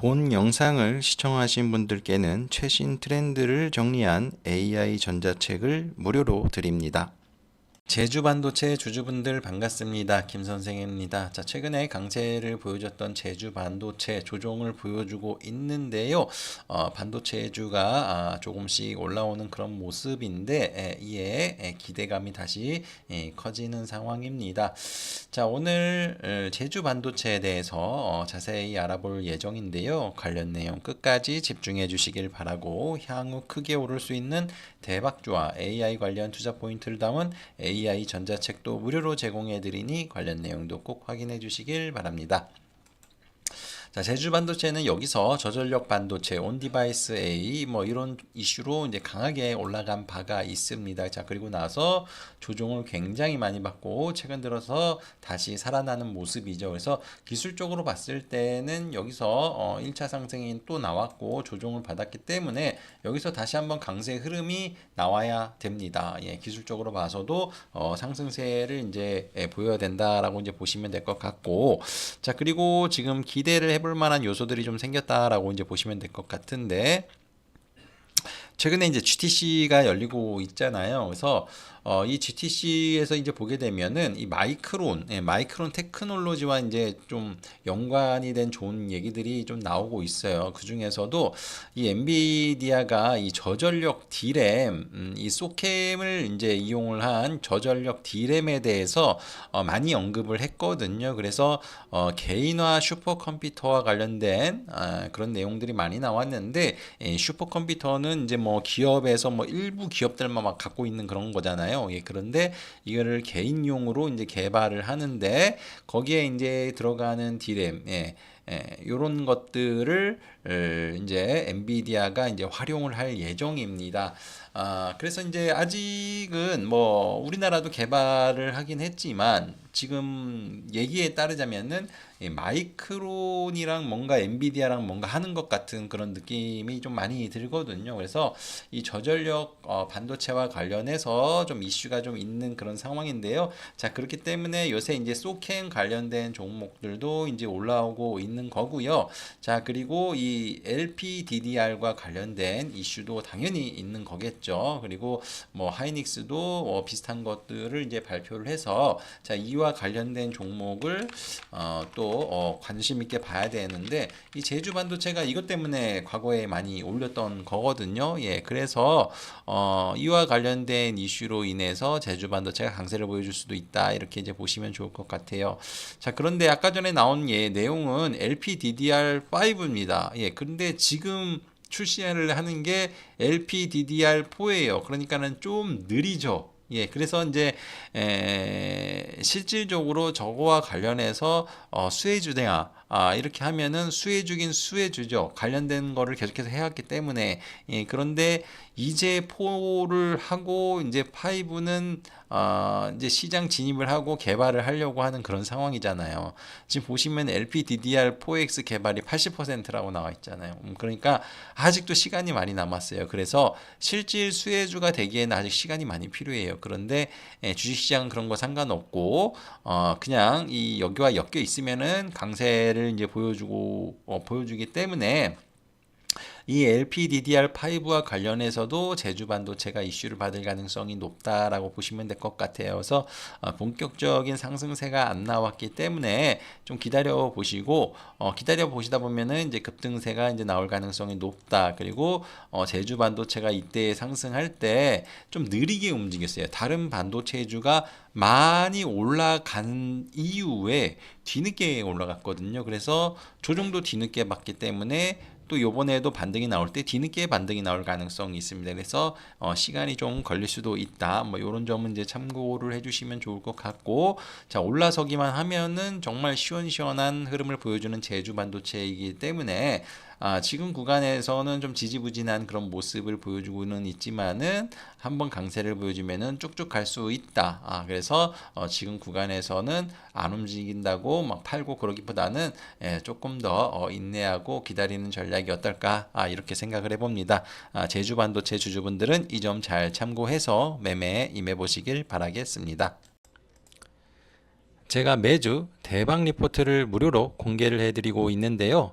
본 영상을 시청하신 분들께는 최신 트렌드를 정리한 AI 전자책을 무료로 드립니다. 제주 반도체 주주분들 반갑습니다. 김 선생입니다. 자, 최근에 강세를 보여줬던 제주 반도체 조정을 보여주고 있는데요. 어, 반도체주가 아, 조금씩 올라오는 그런 모습인데 에, 이에 에, 기대감이 다시 에, 커지는 상황입니다. 자, 오늘 어, 제주 반도체에 대해서 어, 자세히 알아볼 예정인데요. 관련 내용 끝까지 집중해 주시길 바라고 향후 크게 오를 수 있는 대박주와 AI 관련 투자 포인트를 담은 AI 전자책도 무료로 제공해 드리니 관련 내용도 꼭 확인해 주시길 바랍니다. 자, 제주 반도체는 여기서 저전력 반도체, 온 디바이스 A 뭐 이런 이슈로 이제 강하게 올라간 바가 있습니다. 자, 그리고 나서 조종을 굉장히 많이 받고 최근 들어서 다시 살아나는 모습이죠. 그래서 기술적으로 봤을 때는 여기서 어 1차 상승이 또 나왔고 조종을 받았기 때문에 여기서 다시 한번 강세 흐름이 나와야 됩니다. 예, 기술적으로 봐서도 어 상승세를 이제 예, 보여야 된다라고 이제 보시면 될 것 같고 자, 그리고 지금 기대를 해볼 만한 요소들이 좀 생겼다라고 이제 보시면 될 것 같은데 최근에 이제 GTC가 열리고 있잖아요. 그래서 어, 이 GTC에서 이제 보게 되면은 이 마이크론, 예, 마이크론 테크놀로지와 이제 좀 연관이 된 좋은 얘기들이 좀 나오고 있어요. 그 중에서도 이 엔비디아가 이 저전력 D램, 음, 이 소캠을 이제 이용을 한 저전력 D램에 대해서 어, 많이 언급을 했거든요. 그래서 어, 개인화 슈퍼컴퓨터와 관련된 아, 그런 내용들이 많이 나왔는데 예, 슈퍼컴퓨터는 이제 뭐 기업에서 뭐 일부 기업들만 막 갖고 있는 그런 거잖아요. 예, 그런데 이거를 개인용으로 이제 개발을 하는데 거기에 이제 들어가는 디램, 예, 예, 요런 것들을 어, 이제 엔비디아가 이제 활용을 할 예정입니다. 아, 그래서 이제 아직은 뭐 우리나라도 개발을 하긴 했지만 지금 얘기에 따르자면은 이 마이크론이랑 뭔가 엔비디아랑 뭔가 하는 것 같은 그런 느낌이 좀 많이 들거든요. 그래서 이 저전력 어, 반도체와 관련해서 좀 이슈가 좀 있는 그런 상황인데요. 자, 그렇기 때문에 요새 이제 소켄 관련된 종목들도 이제 올라오고 있는 거고요. 자, 그리고 이 LPDDR과 관련된 이슈도 당연히 있는 거겠죠. 그리고 뭐 하이닉스도 뭐 비슷한 것들을 이제 발표를 해서 자, 이와 관련된 종목을 어, 또 어, 관심 있게 봐야 되는데 이 제주 반도체가 이것 때문에 과거에 많이 올렸던 거거든요. 예, 그래서 어, 이와 관련된 이슈로 인해서 제주 반도체가 강세를 보여줄 수도 있다 이렇게 이제 보시면 좋을 것 같아요. 자, 그런데 아까 전에 나온 예 내용은 LPDDR5입니다. 예, 그런데 지금 출시를 하는 게 LPDDR4예요. 그러니까는 좀 느리죠. 예, 그래서 이제 에, 실질적으로 저거와 관련해서 어, 수혜주대야 아, 이렇게 하면은 수혜 주긴 수혜 주죠. 관련된 거를 계속해서 해왔기 때문에 예, 그런데 이제 4를 하고 이제 5는 어, 이제 시장 진입을 하고 개발을 하려고 하는 그런 상황이잖아요. 지금 보시면 LPDDR4X 개발이 80%라고 나와 있잖아요. 음, 그러니까 아직도 시간이 많이 남았어요. 그래서 실질 수혜주가 되기에는 아직 시간이 많이 필요해요. 그런데 예, 주식시장 그런 거 상관없고 어, 그냥 이 여기와 엮여 있으면은 강세를 이제 보여주고 어, 보여주기 때문에 이 LPDDR5와 관련해서도 제주 반도체가 이슈를 받을 가능성이 높다라고 보시면 될 것 같아요. 그래서 어, 본격적인 상승세가 안 나왔기 때문에 좀 기다려 보시고 어, 기다려 보시다 보면은 이제 급등세가 이제 나올 가능성이 높다. 그리고 어, 제주 반도체가 이때 상승할 때 좀 느리게 움직였어요. 다른 반도체주가 많이 올라간 이후에 뒤늦게 올라갔거든요. 그래서 조정도 뒤늦게 받기 때문에 또 요번에도 반등이 나올 때 뒤늦게 반등이 나올 가능성이 있습니다. 그래서 어, 시간이 좀 걸릴 수도 있다. 뭐 이런 점은 이제 참고를 해주시면 좋을 것 같고 자 올라서기만 하면은 정말 시원시원한 흐름을 보여주는 제주 반도체이기 때문에 아, 지금 구간에서는 좀 지지부진한 그런 모습을 보여주고는 있지만은 한번 강세를 보여주면은 쭉쭉 갈 수 있다. 아, 그래서 어, 지금 구간에서는 안 움직인다고 막 팔고 그러기보다는 예, 조금 더 어, 인내하고 기다리는 전략이 어떨까? 아, 이렇게 생각을 해봅니다. 아, 제주 반도체 주주분들은 이 점 잘 참고해서 매매에 임해 보시길 바라겠습니다. 제가 매주 대박 리포트를 무료로 공개를 해드리고 있는데요.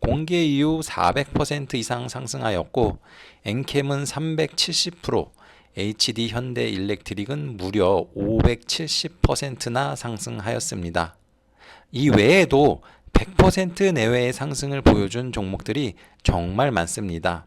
공개 이후 400% 이상 상승하였고 엔캠은 370%, HD 현대 일렉트릭은 무려 570%나 상승하였습니다. 이 외에도 100% 내외의 상승을 보여준 종목들이 정말 많습니다.